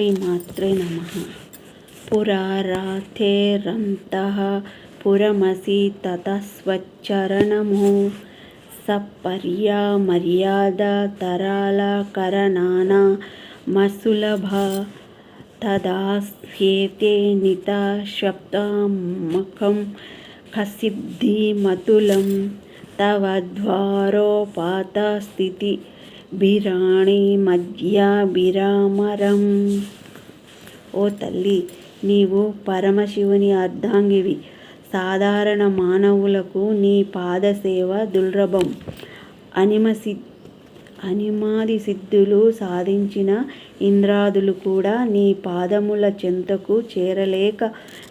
श्रीमात्रे नम। पुराराथे रन्तः पुरमसि ततस्वच्चरणमो। सपर्या मर्यादा तरालकरनाना मसुलभा तदास्येते निता शब्दामुखं खसिद्धिमतुलं तव द्वारोपातस्थिति బిరాణి మధ్య బిరామరం. ఓ తల్లి నీవు పరమశివుని అర్ధాంగివి. సాధారణ మానవులకు నీ పాదసేవ దుర్లభం. అనిమసి అనిమాది సిద్ధులు సాధించిన ఇంద్రాదులు కూడా నీ పాదముల చెంతకు చేరలేక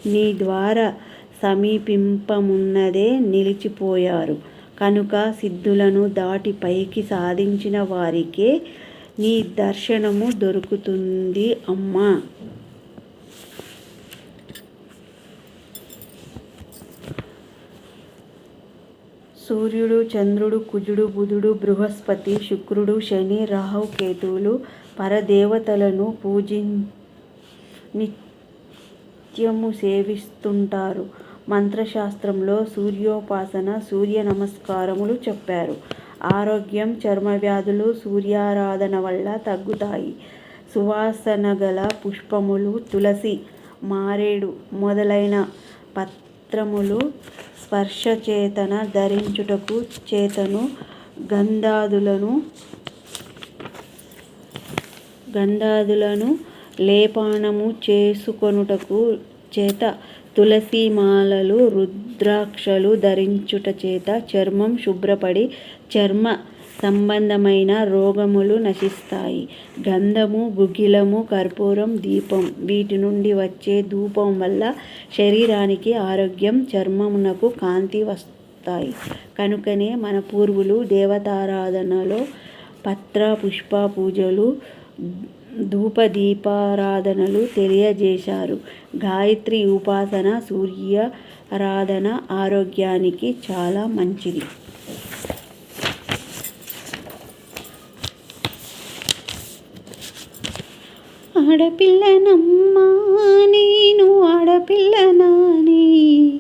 నీ ద్వారా సమీపింపమున్నదే నిలిచిపోయారు. కనుక సిద్ధులను దాటి పైకి సాధించిన వారికే నీ దర్శనము దొరుకుతుంది అమ్మా. సూర్యుడు చంద్రుడు కుజుడు బుధుడు బృహస్పతి శుక్రుడు శని రాహు కేతువులు పరదేవతలను పూజి నిత్యము సేవిస్తుంటారు. మంత్రశాస్త్రంలో సూర్యోపాసన సూర్య నమస్కారములు చెప్పారు. ఆరోగ్యం చర్మ వ్యాధులు సూర్యారాధన వల్ల తగ్గుతాయి. సువాసన గల పుష్పములు తులసి మారేడు మొదలైన పత్రములు స్పర్శ చేతన ధరించుటకు చేతను. గంధాదులను గంధాదులను లేపానము చేసుకొనుటకు చేత తులసిమాలలు రుద్రాక్షలు ధరించుట చేత చర్మం శుభ్రపడి చర్మ సంబంధమైన రోగములు నశిస్తాయి. గంధము గుగ్గిలము కర్పూరం దీపం వీటి నుండి వచ్చే ధూపం వల్ల శరీరానికి ఆరోగ్యం చర్మమునకు కాంతి వస్తాయి. కనుకనే మన పూర్వులు దేవతారాధనలో పత్ర పుష్ప పూజలు ధూపదీపారాధనలు తెలియజేశారు. గాయత్రి ఉపాసన సూర్య ఆరాధన ఆరోగ్యానికి చాలా మంచిది. ఆడపిల్లనమ్మా నేను ఆడపిల్లనాని.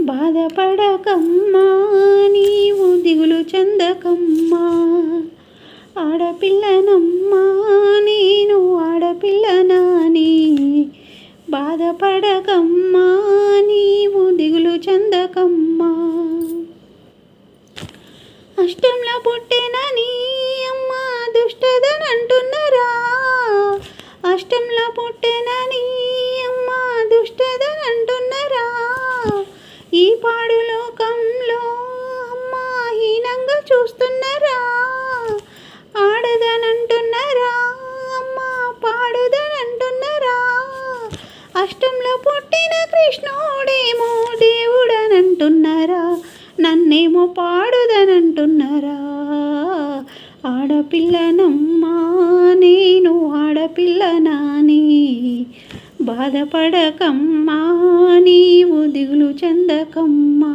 బాధపడకమ్మా నీవు దిగులు చెందకమ్మా. ఆడపిల్లనమ్మా అష్టంలో పుట్టినని అమ్మ దుష్టదనంటున్నారా? అష్టంలో పుట్టినని అమ్మ దుష్టదనంటున్నారా? ఈ పాడు లోకంలో అమ్మ హీనంగా చూస్తున్నారా? ఆడదనంటున్నారా? అమ్మ పాడుదనంటున్నారా? అష్టంలో పుట్టిన కృష్ణుడేమో దేవుడనంటున్నారా? నన్నేమో పాడుదనంటున్నారా? ఆడపిల్లనమ్మా నేను ఆడపిల్లనాని బాధపడకమ్మా నీవు దిగులు చెందకమ్మా.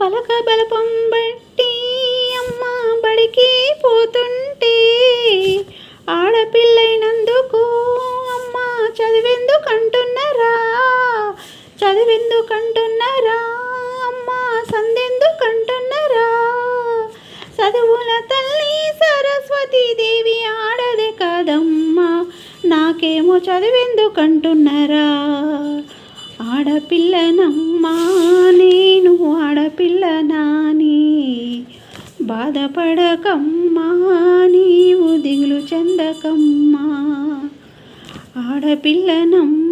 పలక బలపం బట్టి అమ్మ బడికి పోతుంటే ఆడపిల్లైనందుకు అమ్మ చదివెందుకంటున్నారా సందెందుకంటున్నారా అమ్మా సందెందుకంటున్నారా? చదువుల తల్లి సరస్వతి దేవి ఆడదే కదమ్మా. నాకేమో చదివెందుకంటున్నారా? ఆడపిల్లనమ్మా నేను ఆడపిల్లనాని బాధపడకమ్మా నీవు దిగులు చెందకమ్మా. ఆడపిల్లనమ్మా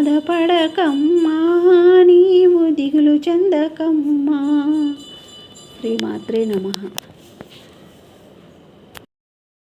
బాధపడకమ్మా నీవు దిగులు చెందకమ్మా. శ్రీమాత్రే నమ.